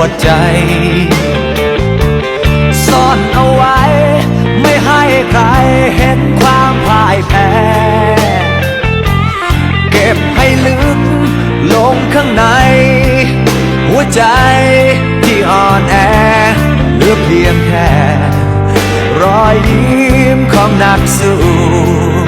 วใจ ซ่อนเอาไว้ ไม่ให้ใครเห็นความพ่ายแพ้ เก็บให้ลึกลงข้างใน หัวใจที่อ่อนแอเหลือเพียงแค่ รอยยิ้มของนักสู้